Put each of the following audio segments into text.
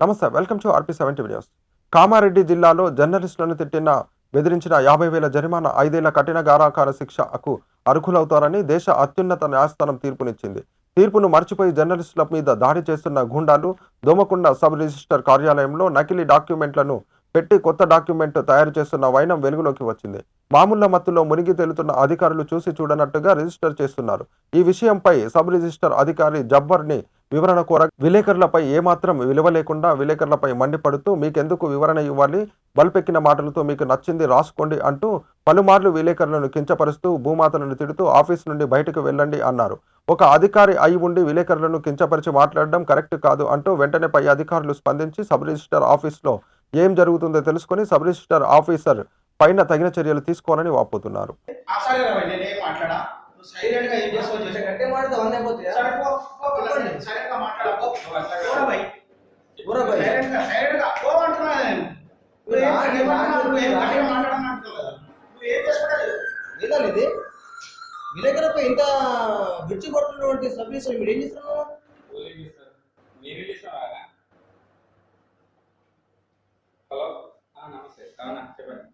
నమస్తే welcome to RP seventy videos Kamareddy జిల్లాలో జర్నలిస్టులను తిట్టిన బెదిరించిన యాభై వేల జరిమానా ఐదేళ్ళ కఠిన గారాకార శిక్షకు అర్హులవుతారని దేశ అత్యున్నత న్యాయస్థానం తీర్పునిచ్చింది. తీర్పును మర్చిపోయి జర్నలిస్టుల మీద దాడి చేస్తున్న గూండాలు దోమకొండ సబ్ రిజిస్టర్ కార్యాలయంలో నకిలీ డాక్యుమెంట్లను పెట్టి కొత్త డాక్యుమెంట్ తయారు చేస్తున్న వైనం వెలుగులోకి వచ్చింది. మామూళ్ళ మత్తులో మునిగి తేలుతున్న అధికారులు చూసి చూడనట్టుగా రిజిస్టర్ చేస్తున్నారు. ఈ విషయంపై సబ్ రిజిస్టర్ అధికారి జబ్బర్ని వివరణ కోర విలేకరులపై ఏమాత్రం విలువ లేకుండా విలేకరులపై మండిపడుతూ మీకెందుకు వివరణ ఇవ్వాలి? బల్పెక్కిన మాటలతో మీకు నచ్చింది రాసుకోండి అంటూ పలుమార్లు విలేకరులను కించపరుస్తూ భూమాతలను తిడుతూ ఆఫీస్ నుండి బయటకు వెళ్ళండి అన్నారు. ఒక అధికారి అయి ఉండి విలేకరులను కించపరిచి మాట్లాడడం కరెక్ట్ కాదు అంటూ వెంటనే పై అధికారులు స్పందించి సబ్ రిజిస్టర్ ఆఫీస్లో ఏం జరుగుతుందో తెలుసుకొని సబ్ రిజిస్టర్ ఆఫీసర్ పైన తగిన చర్యలు తీసుకోవాలని వాపోతున్నారు. నువ్వు సైలెంట్గా గా గా పో అంటున్నా నేను. నువ్వు ఏం? నువ్వు ఏం. గట్టిగా మాట్లాడమంటున్నావు కదా నువ్వు ఏం ఇది విలేకరులపై ఇంత విడిచి పడుతున్నటువంటి సర్వీస్ మీరు ఏం చేస్తున్నారు? హలో? ఆ, నమస్తే. అవునా చెప్పండి.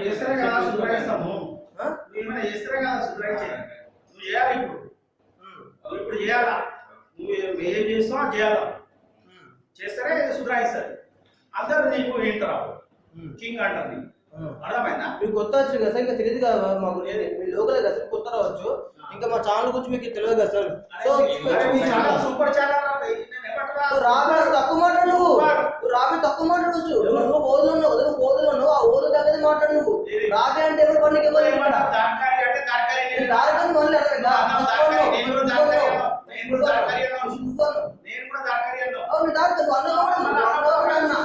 చేస్తేనే కదా ఏమైనా చేస్తేనే కదా చేయాలి ఇప్పుడు. ఇప్పుడు చేయాలా? నువ్వు ఏం- అది చేయాలా? చేస్తేనే సుధరాయిస్తుంది అందరు నీకు వింటారు. కింగ్ అంటారు నీకు. మీరు కొత్త వచ్చి కదా సార్? ఇంకా తెలియదు కదా మాకు? మీ లోకల్ కదా సార్ కొత్త రావచ్చు. ఇంకా మా ఛానల్ గురించి మీకు తెలియదు కదా sir. So super channel Rabi తక్కువ మాట్లాడు నువ్వు. నువ్వు రాబీ తక్కువ మాట్లాడవచ్చు నువ్వు ఓదులో ఉన్నావు నువ్వు ఓదులో ఉన్నావు. ఆ ఓదు దగ్గర మాట్లాడు నువ్వు? రాబీ అంటే ఎవరు పనికి నువ్వు దారికని మళ్ళీ అడగండి. అవును అన్నా.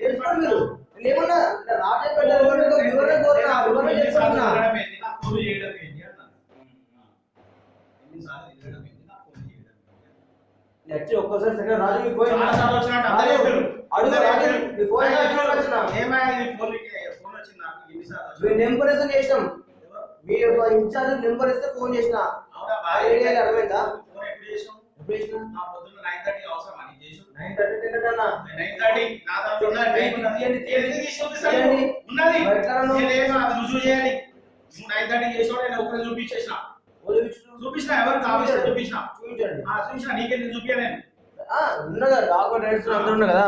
తెలుసుకోండి మీరు. రాజే పెట్టారు వివరణ కోరినా వివరణ చేసుకున్నా ఒక్కసారి సెకండ్ రాజు. అడుగు రాజు ఏమైనా ఫోన్ ఫోన్ వచ్చింది నాకు ఎన్నిసార్లు మీ వచ్చింది? నెంబర్ వేసి చేసినాం ఎవరు? మీ యొక్క ఇన్ఛార్జ్ నెంబర్ ఇస్తే ఫోన్ చేసిన అర్థమైందా? ఎప్పుడు చేసిన నా పొద్దున్న 9:30 అవసరమా నీకు చేసు? నైన్ థర్టీ టెన్ అన్నా 9:30 నా దాంట్లో ఉన్నది టైం ఉన్నది. తీయండి, తీయండి. ఎందుకు తీసి చూపిస్తాను? తీయండి. ఉన్నది. మరి ఎట్లా అన్నావు? నేనేమో అది రుజువు చేయాలి. నువ్వు 9:30 చేసావు, నేను ఒకరోజు చూపించేసిన. చూపించిన ఆఫీస్లో చూపించిన చూపించండి ఆ చూపించిన నీకే నేను చూపించలేను ఆ, ఉన్నదా డాక్యుమెంట్ అందరూ ఉన్నా కదా.